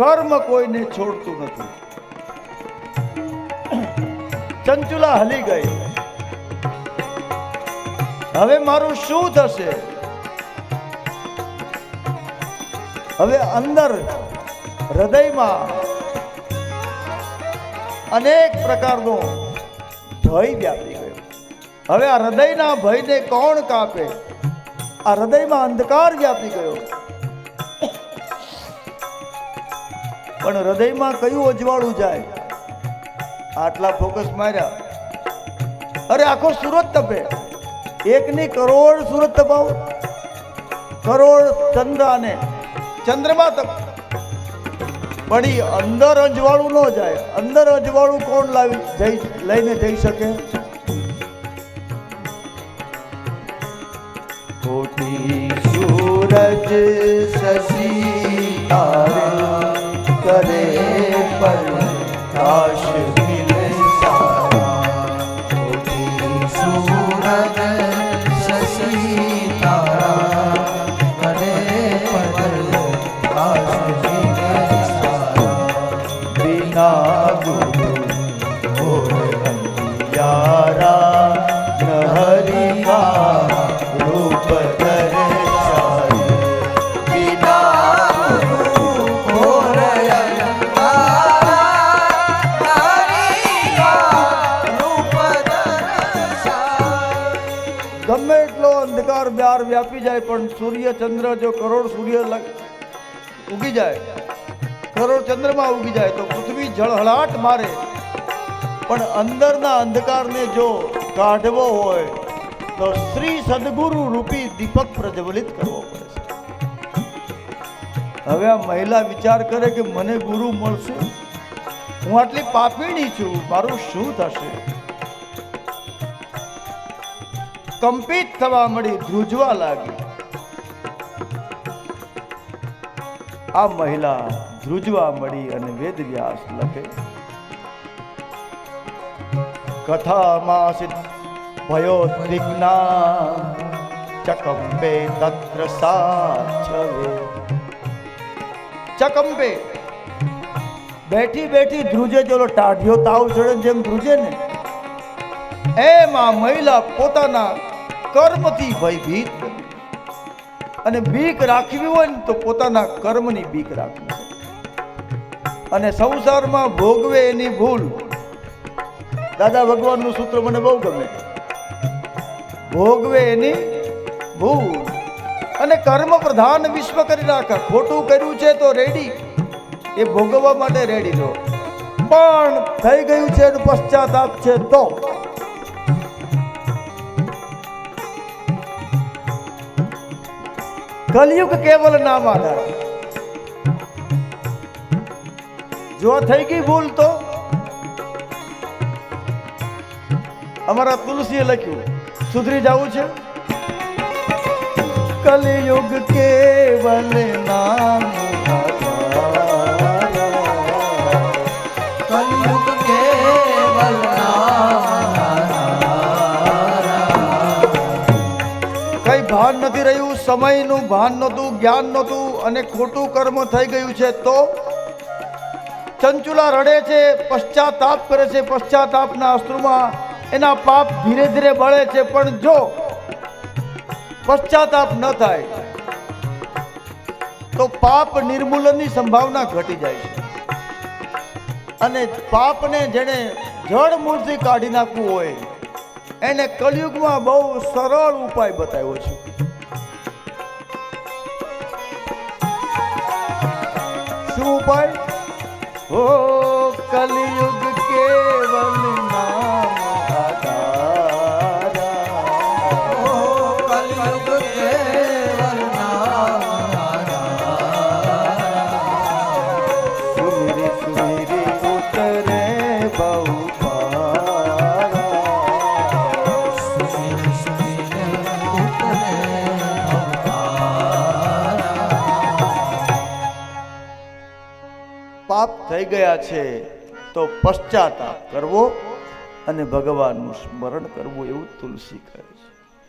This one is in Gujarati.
કર્મ કોઈને છોડતું નથી. ચંચુલા હલી ગઈ. હવે મારું શું થશે? હવે અંદર હૃદયમાં અનેક પ્રકારનો ભય વ્યાપી ગયો. હવે આ હૃદયના ભયને કોણ કાપે? આ હૃદયમાં અંધકાર વ્યાપી ગયો. પણ હૃદયમાં કયું અજવાળું જાય? આટલા ફોકસ માર્યા. અરે, આખો સુરત તપે. એકની કરોડ સુરત તપાવો. કરોડ ચંદ્ર અને ચંદ્રમાં તપ. પણ એ અંદર અજવાળું ન જાય. અંદર અજવાળું કોણ લાવી, જઈ, લઈને જઈ શકે? કોટી સૂરજ શશી અંધકાર વ્યાપી જાય, પણ સૂર્ય ચંદ્ર જો કરોડ સૂર્ય ઉગી જાય, કરોડ ચંદ્રમાં ઉગી જાય, તો પૃથ્વી જળહળાટ મારે. પણ અંદરના અંધકારને જો કાઢવો હોય, તો શ્રી સદગુરુ રૂપી દીપક પ્રજ્વલિત કરવો પડે છે. હવે આ મહિલા વિચાર કરે કે મને ગુરુ મળશે? હું આટલી પાપીણી છું, મારું શું થશે? કંપિત થવા મળી ધ્રુજવા લાગી. આ મહિલા ધ્રુજવા મળી અને વેદવ્યાસ લખે. કથામાં સિદ્ધ ભયોદ્વિગ્ના ચકંબે તત્ર સાચવે ચકંબે બેઠી બેઠી ધ્રુજે ચલો ટાઢિયો તાવ ચડે જેમ ધ્રુજે ને, એમ મહિલા પોતાના કર્મથી ભયભીત. અને બીક રાખવી હોય ને તો પોતાના કર્મની બીક રાખવી અને સંસારમાં ભોગવે એની ભૂલ. દાદા ભગવાનનું સૂત્ર મને બહુ ગમે. ભોગવે એની ભૂલ. અને કર્મ પ્રધાન વિશ્વ કરી રાખે ખોટું કર્યું છે તો રેડી એ ભોગવવા માટે રેડી રહો. પણ થઈ ગયું છે પશ્ચાતાપ છે તો. કલયુગ કેવલ નામ આધાર. જો થઈ ગઈ ભૂલ તો? અમારા તુલસીએ લખ્યું, સુધરી જવું છે? કલયુગ કેવલ નામ. રહ્યું સમયનું ભાન નહોતું, જ્ઞાન નહોતું અને ખોટું કર્મ થઈ ગયું છે, તો? ચંચુલા રડે છે, પશ્ચાતાપ કરે છે, પશ્ચાતાપના અશ્રુમાં એના પાપ ધીરે ધીરે બળે છે, પણ જો પશ્ચાતાપ ન થાય, તો પાપ નિર્મૂલનની સંભાવના ઘટી જાય છે. અને પાપને જેણે જળ મૂળથી કાઢી નાખવું હોય, એને કલયુગમાં બહુ સરળ ઉપાય બતાવ્યો છે. શું ઉપાય ઓ કલયુગ પાપ થઈ ગયા છે, તો પશ્ચાતાપ કરવો અને ભગવાનનું સ્મરણ કરવું એવું તુલસી કહે છે.